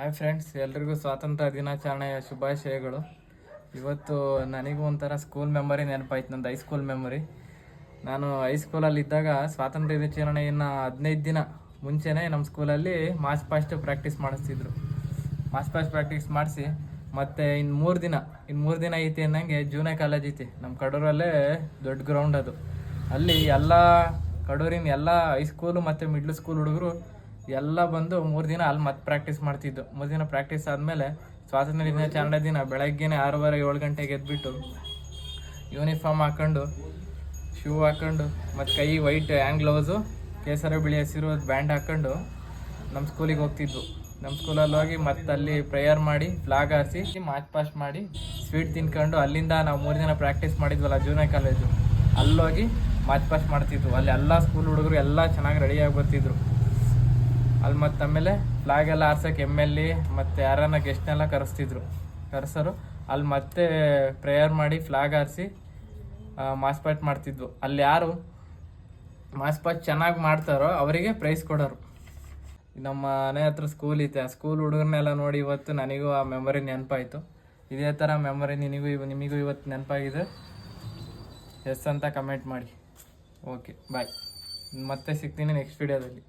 Hi friends ಎಲ್ರಿಗೂ ಸ್ವಾತಂತ್ರ್ಯ ದಿನಾಚರಣೆಯ ಶುಭಾಶಯಗಳು. ಇವತ್ತು ನನಗೂ ಒಂಥರ ಸ್ಕೂಲ್ ಮೆಮೊರಿ ನೆನಪಾಯ್ತು, ನಂದು ಹೈಸ್ಕೂಲ್ ಮೆಮೊರಿ ನಾನು ಹೈಸ್ಕೂಲಲ್ಲಿ ಇದ್ದಾಗ ಸ್ವಾತಂತ್ರ್ಯ ದಿನಾಚರಣೆಯನ್ನು ಹದಿನೈದು ದಿನ ಮುಂಚೆನೇ ನಮ್ಮ ಸ್ಕೂಲಲ್ಲಿ ಮಾರ್ಚ್ ಪಾಸ್ಟ್ ಪ್ರಾಕ್ಟೀಸ್ ಮಾಡಿಸ್ತಿದ್ರು. ಮಾರ್ಚ್ ಪಾಸ್ಟ್ ಪ್ರಾಕ್ಟೀಸ್ ಮಾಡಿಸಿ, ಮತ್ತು ಇನ್ನು ಮೂರು ದಿನ ಇನ್ನು ಮೂರು ದಿನ ಐತಿ ಅನ್ನಂಗೆ ಜೂನೇ ಕಾಲೇಜ್ ಐತಿ ನಮ್ಮ ಕಡೂರಲ್ಲೇ ದೊಡ್ಡ ಗ್ರೌಂಡ್ ಅದು. ಅಲ್ಲಿ ಎಲ್ಲ ಕಡೂರಿನ ಎಲ್ಲ ಹೈಸ್ಕೂಲು ಮತ್ತು ಮಿಡ್ಲ್ ಸ್ಕೂಲ್ ಹುಡುಗರು ಎಲ್ಲ ಬಂದು ಮೂರು ದಿನ ಅಲ್ಲಿ ಮತ್ತೆ ಪ್ರಾಕ್ಟೀಸ್ ಮಾಡ್ತಿದ್ದು. ಮೂರು ದಿನ ಪ್ರಾಕ್ಟೀಸ್ ಆದಮೇಲೆ ಸ್ವಾತಂತ್ರ್ಯ ದಿನಾಚರಣೆ ದಿನ ಬೆಳಗ್ಗೆನೆ ಆರೂವರೆ, ಏಳು ಗಂಟೆಗೆ ಎದ್ಬಿಟ್ಟು ಯೂನಿಫಾರ್ಮ್ ಹಾಕೊಂಡು ಶೂ ಹಾಕೊಂಡು, ಮತ್ತು ಕೈ ವೈಟ್ ಹ್ಯಾಂಡ್ ಗ್ಲೌಸು ಕೇಸರ ಬಿಳಿ ಹಸಿರು ಬ್ಯಾಂಡ್ ಹಾಕೊಂಡು ನಮ್ಮ ಸ್ಕೂಲಿಗೆ ಹೋಗ್ತಿದ್ವು. ನಮ್ಮ ಸ್ಕೂಲಲ್ಲಿ ಹೋಗಿ ಮತ್ತೆ ಅಲ್ಲಿ ಪ್ರೇಯರ್ ಮಾಡಿ ಫ್ಲಾಗ್ ಹಾರಿಸಿ ಮಾರ್ಚ್ ಪಾಸ್ಟ್ ಮಾಡಿ ಸ್ವೀಟ್ ತಿನ್ಕೊಂಡು ಅಲ್ಲಿಂದ ನಾವು ಮೂರು ದಿನ ಪ್ರಾಕ್ಟೀಸ್ ಮಾಡಿದ್ವಲ್ಲ ಜೂನಿಯರ್ ಕಾಲೇಜು ಅಲ್ಲೋಗಿ ಮಾರ್ಚ್ ಪಾಸ್ಟ್ ಮಾಡ್ತಿದ್ವು. ಅಲ್ಲಿ ಎಲ್ಲ ಸ್ಕೂಲ್ ಹುಡುಗರು ಎಲ್ಲ ಚೆನ್ನಾಗಿ ರೆಡಿಯಾಗಿ ಬರ್ತಿದ್ರು. ಅಲ್ಲಿ ಮತ್ತೆ ಆಮೇಲೆ ಫ್ಲಾಗ್ ಎಲ್ಲ ಆರ್ಸಕ್ಕೆ ಎಂ ಎಲ್ ಎ ಮತ್ತು ಯಾರನ್ನ ಗೆಸ್ಟ್ನೆಲ್ಲ ಕರೆಸ್ತಿದ್ರು. ಕರೆಸೋರು. ಅಲ್ಲಿ ಮತ್ತೆ ಪ್ರೇಯರ್ ಮಾಡಿ ಫ್ಲಾಗ್ ಆರಿಸಿ ಮಾಸ್ಪಾಟ್ ಮಾಡ್ತಿದ್ವು. ಅಲ್ಲಿ ಯಾರು ಮಾಸ್ಪಾಟ್ ಚೆನ್ನಾಗಿ ಮಾಡ್ತಾರೋ ಅವರಿಗೆ ಪ್ರೈಸ್ ಕೊಡೋರು. ನಮ್ಮ ಮನೆ ಹತ್ರ ಸ್ಕೂಲ್ ಐತೆ. ಆ ಸ್ಕೂಲ್ ಹುಡುಗರನ್ನೆಲ್ಲ ನೋಡಿ ಇವತ್ತು ನನಗೂ ಆ ಮೆಮೊರಿ ನೆನಪಾಯಿತು. ಇದೇ ಥರ ಮೆಮೊರಿ ನಿನಗೂ ಇವ, ನಿಮಗೂ ಇವತ್ತು ನೆನಪಾಗಿದೆ. ಎಸ್ ಅಂತ ಕಮೆಂಟ್ ಮಾಡಿ. ಓಕೆ ಬಾಯ್ ಮತ್ತೆ ಸಿಗ್ತೀನಿ ನೆಕ್ಸ್ಟ್ ವಿಡಿಯೋದಲ್ಲಿ